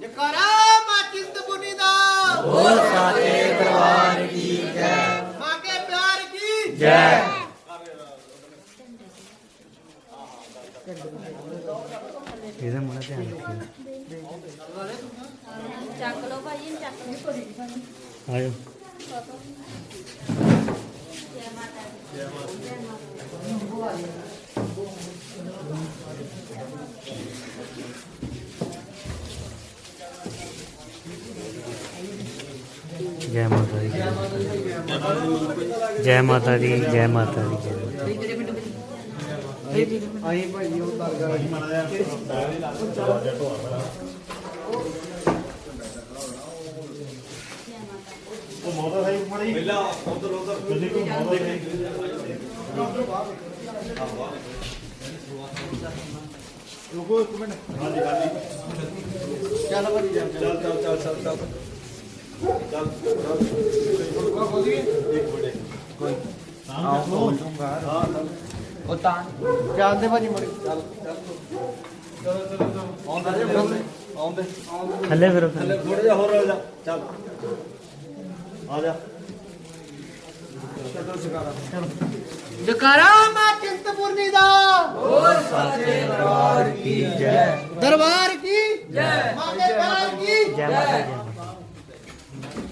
ਜਕਾਰਾ ਮਾ ਚਿੰਤਪੁਰਨੀ ਦਾ। ਬੋਲ ਸਾਚੇ ਦਰਬਾਰ ਕੀ ਜੈ। ਮਾਂ ਕੇ ਪਿਆਰ ਕੀ ਜੈ। ਇਹਦਾ ਮਨ ਧਿਆਨ ਰੱਖਿਓ ਚੱਕ ਲਓ ਭਾਈ ਚੱਕ ਲਓ। ਆਇਓ। ਜੈ ਮਾਤਾ ਦੀ। ਜੈ ਮਾਤਾ ਦੀ, ਜੈ ਮਾਤਾ ਦੀ, ਜੈ ਮਾਤਾ ਦੀ। ਆਈ ਭਾਈ ਉਹ ਦਰਗਾਹ ਰੁਕੋ ਇੱਕ ਮਿੰਟ। ਹਾਂਜੀ ਹਾਂਜੀ। ਚੱਲ ਭਾਈ ਚੱਲ ਚੱਲ ਚੱਲ ਚੱਲ। ਚੱਲ ਚੱਲ ਰੁਕੋ ਇੱਕ ਮਿੰਟ ਕੋਈ ਆਓ ਪਹੁੰਚੂਗਾ ਹਾਂ ਉਹ ਤਾਂ ਚੱਲਦੇ ਭਾਜੀ ਮੜੀ ਚੱਲ ਚੱਲ ਚਲੋ ਚਲੋ ਚਲੋ ਆਉਂਦੇ ਆਉਂਦੇ ਆਉਂਦੇ ਥੱਲੇ ਫਿਰੋ ਥੱਲੇ ਥੱਲੇ ਥੋੜਾ ਜਿਹਾ ਹੋਰ ਆ ਜਾ ਚੱਲ ਆ ਜਾ ਚਲੋ ਜਕਾਰਾ ਜਕਾਰਾ ਮਾ ਚਿੰਤਪੁਰਨੀ ਦਾ ਦਰਬਾਰ ਕੀ ਜੈ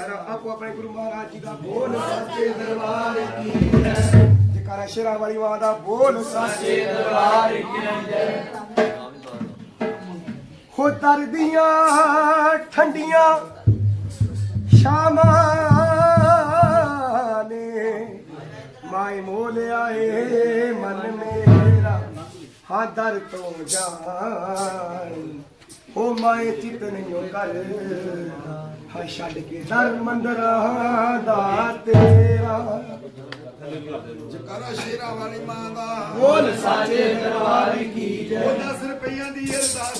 ਜਕਾਰਾ ਆਪੋ ਆਪਣੇ ਗੁਰੂ ਮਹਾਰਾਜ ਜੀ ਦਾ ਬੋਲ ਸੱਚੇ ਦਰਬਾਰ ਕੀ ਜੈ ਜਕਾਰਾ ਸ਼ੇਰਾ ਵਾਲੀ ਮਾਂ ਦਾ ਬੋਲ ਸੱਚੇ ਦਰਬਾਰ ਕੀ ਜੈ ਹੋ ਤਰਦੀਆਂ ਠੰਡੀਆਂ ਸ਼ਾਮਾਂ ਨੇ ਮਾਈ ਮੋਲਿਆ ਏ ਮਨ ਮੇਰਾ, ਹਾਂ ਦਰ ਤੋਂ ਜਾਣ। ਹੋ ਮਾਏ ਚਿਤਨ ਯੋ ਕਰ ਛੱਡ ਕੇ ਦਰ ਮੰਦਰਾਂ ਦਾ ਤੇਰਾ। ਜਕਾਰਾ ਸ਼ੇਰਾ ਵਾਲੀ ਮਾਂ ਦਾ। ਬੋਲ ਸਾਚੇ ਦਰਬਾਰ ਕੀ ਜੈ। ਉਹ 10 ਰੁਪਈਆਂ ਦੀ ਅਰਦਾਸ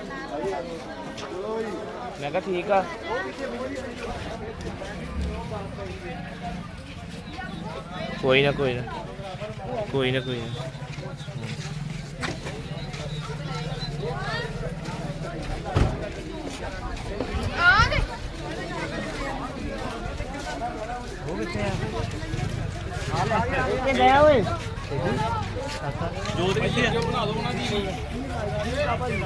ਮੈਂ ਕਿਹਾ ਠੀਕ ਆ। ਕੋਈ ਨਾ ਕੋਈ ਨਾ। ਕੋਈ ਨਾ ਕੋਈ ਨਾ। ਉਹ ਕਿੱਥੇ ਆ ਆ ਲੈ ਇਹ ਗਿਆ ਓਏ। ਜੋਤ ਕਿੱਥੇ ਆ? ਬਣਾ ਦੋ ਉਹਨਾਂ ਦੀ ਭਾਈ